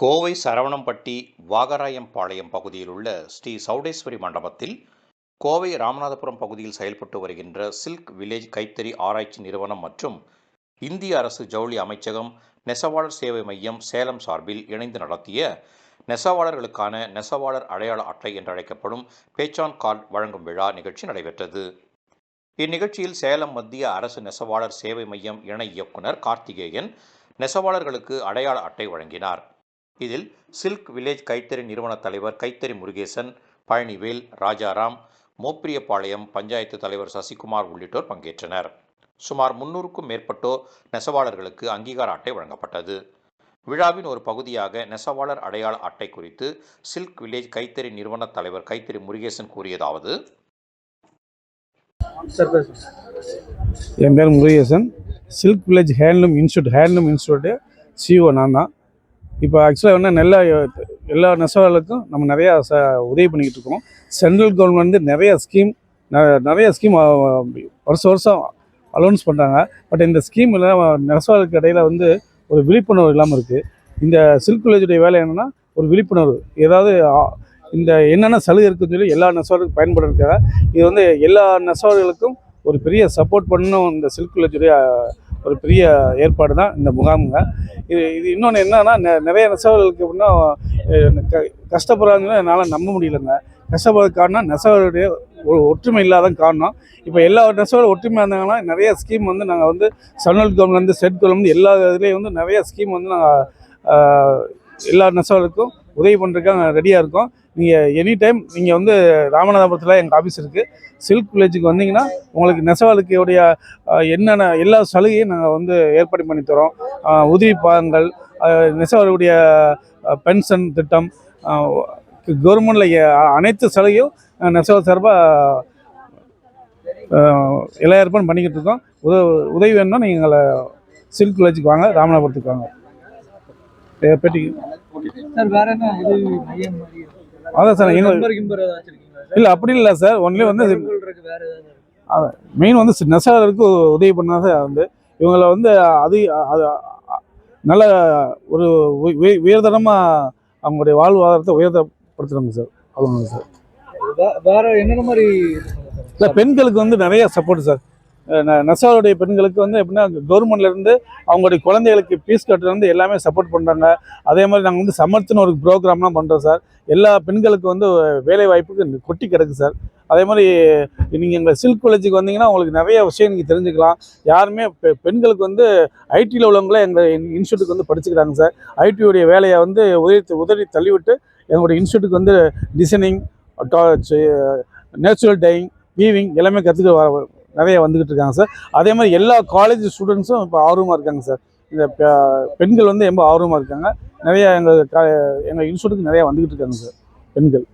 கோவை சரவணம்பட்டி வாகராயம்பாளையம் பகுதியில் உள்ள ஸ்ரீ சௌடேஸ்வரி மண்டபத்தில் கோவை ராமநாதபுரம் பகுதியில் செயல்பட்டு வருகின்ற சில்க் வில்லேஜ் கைத்தறி ஆராய்ச்சி நிறுவனம் மற்றும் இந்திய அரசு ஜவுளி அமைச்சகம் நெசவாளர் சேவை மையம் சேலம் சார்பில் இணைந்து நடத்திய நெசவாளர்களுக்கான நெசவாளர் அடையாள அட்டை என்றழைக்கப்படும் பேச்சான் கார்டு வழங்கும் விழா நிகழ்ச்சி நடைபெற்றது. இந்நிகழ்ச்சியில் சேலம் மத்திய அரசு நெசவாளர் சேவை மையம் இணை இயக்குனர் கார்த்திகேயன் நெசவாளர்களுக்கு அடையாள அட்டை வழங்கினார். இதில் சில்க் வில்லேஜ் கைத்தறி நிறுவன தலைவர் கைத்தறி முருகேசன் பழனிவேல் ராஜாராம் மோப்பிரியபாளையம் பஞ்சாயத்து தலைவர் சசிகுமார் உள்ளிட்டோர் பங்கேற்றனர். சுமார் முன்னூறுக்கும் மேற்பட்டோர் நெசவாளர்களுக்கு அங்கீகார அட்டை வழங்கப்பட்டது. விழாவின் ஒரு பகுதியாக நெசவாளர் அடையாள அட்டை குறித்து சில்க் வில்லேஜ் கைத்தறி நிறுவன தலைவர் கைத்தறி முருகேசன் கூறியதாவது? என் பேர் Murugesan. Silk village handloom institute handloom institute CO நான் தான். இப்போ ஆக்சுவலாக என்ன எல்லா எல்லா நெசவாளர்களுக்கும் நம்ம நிறையா ச உதவி பண்ணிக்கிட்டு இருக்கோம் சென்ட்ரல் கவர்மெண்ட் வந்து நிறைய ஸ்கீம் நிறைய ஸ்கீம் வருஷம் வருஷம் அலௌன்ஸ் பண்ணுறாங்க பட் இந்த ஸ்கீமில் நெசவாளருக்கு இடையில் வந்து ஒரு விழிப்புணர்வு இல்லாமல் இருக்குது இந்த சில்க் வில்லேஜுடைய வேலை என்னென்னா ஒரு விழிப்புணர்வு. ஏதாவது இந்த என்னென்ன சலுகை இருக்குன்னு சொல்லி எல்லா நெசவாளருக்கும் பயன்படுறதுக்காக இது வந்து எல்லா நெசவாளர்களுக்கும் ஒரு பெரிய சப்போர்ட் பண்ணணும் இந்த சில்க் வில்லேஜுடைய ஒரு பெரிய ஏற்பாடு தான் இந்த முகாமுங்க. இது இது இன்னொன்று என்னன்னா நெ- நிறைய நெசவாளர்களுக்கு எப்படின்னா க கஷ்டப்படுறாங்கன்னு என்னால் நம்ப முடியலங்க. கஷ்டப்படுறது காரணம் நெசவாளருடைய ஒரு ஒற்றுமை இல்லாத காரணம். இப்போ எல்லா நெசவாளர் ஒற்றுமையாக இருந்தாங்கன்னா நிறைய ஸ்கீம் வந்து நாங்கள் வந்து சென்ட்ரல் கவர்மெண்ட்லேருந்து ஸ்டேட் கவர்மெண்ட் எல்லா இதுலேயும் வந்து நிறைய ஸ்கீம் வந்து நாங்கள் எல்லா நெசவாளருக்கும் உதவி பண்ணுறதுக்காக நாங்கள் ரெடியாக இருக்கோம். நீங்கள் எனி டைம் நீங்கள் வந்து ராமநாதபுரத்தில் எங்கள் ஆஃபீஸ் இருக்குது சில்க் வில்லேஜுக்கு வந்தீங்கன்னா உங்களுக்கு நெசவாளுக்குடைய என்னென்ன எல்லா சலுகையும் நாங்கள் வந்து ஏற்பாடு பண்ணி தரோம். உதவி பாகங்கள் நெசவாளுடைய பென்ஷன் திட்டம் கவர்மெண்டில் அனைத்து சலுகையும் நெசவாள் சார்பாக எல்லா ஏற்பாடும் பண்ணிக்கிட்டு இருக்கோம். உத உதவி வேணும்னா நீங்கள் எங்களை சில்க் வில்லேஜுக்கு வாங்க ராமநாதபுரத்துக்கு வாங்க. எ- பெட்டி. சார் வேற என்ன உதவி மையம் மாதிரி அதான் சார் சார்? இல்லை அப்படி இல்லை சார். ஒன்லி வந்து மெயின் வந்து நெசவாளருக்கு உதவி பண்ணாத வந்து. இவங்களை வந்து அது நல்ல ஒரு உய- உய- உயர்தரமாக அவங்களுடைய வாழ்வாதாரத்தை உயர்தப்படுத்துறாங்க சார். அவ்வளோங்க சார். வேற என்னென்ன மாதிரி இல்லை பெண்களுக்கு வந்து நிறைய சப்போர்ட் சார். நெசவாளுடைய பெண்களுக்கு வந்து எப்படின்னா கவர்மெண்ட்லேருந்து அவங்களுடைய குழந்தைகளுக்கு ஃபீஸ் கட்டுறது எல்லாமே சப்போர்ட் பண்ணுறாங்க அதே மாதிரி நாங்கள் வந்து சமர்த்துன்னு ஒரு ப்ரோக்ராம்லாம் பண்ணுறோம் சார் எல்லா பெண்களுக்கு வந்து வேலை வாய்ப்புக்கு கொட்டி கிடக்கு சார் அதே மாதிரி நீங்கள் எங்கள் சில்க் காலேஜுக்கு வந்தீங்கன்னா உங்களுக்கு நிறைய விஷயம் நீங்கள் தெரிஞ்சுக்கலாம். யாருமே பெ பெண்களுக்கு வந்து ஐடியில் உள்ளவங்களே எங்கள் இன்ஸ்டியூட்டுக்கு வந்து படிச்சுக்கிறாங்க சார் ஐடியுடைய வேலையை வந்து உதவி உதவி தள்ளிவிட்டு எங்களுடைய இன்ஸ்டியூட்டுக்கு வந்து டிசைனிங் நேச்சுரல் டையிங் வீவிங் எல்லாமே கற்றுக்க நிறைய வந்துக்கிட்டு இருக்காங்க சார். அதே மாதிரி எல்லா காலேஜ் ஸ்டூடெண்ட்ஸும் இப்போ ஆர்வமாக இருக்காங்க சார். இந்த பெண்கள் வந்து ரொம்ப ஆர்வமாக இருக்காங்க. நிறைய எங்கள் எங்கள் இன்ஸ்டியூட்டுக்கு நிறைய வந்துக்கிட்டு இருக்காங்க சார். பெண்கள்.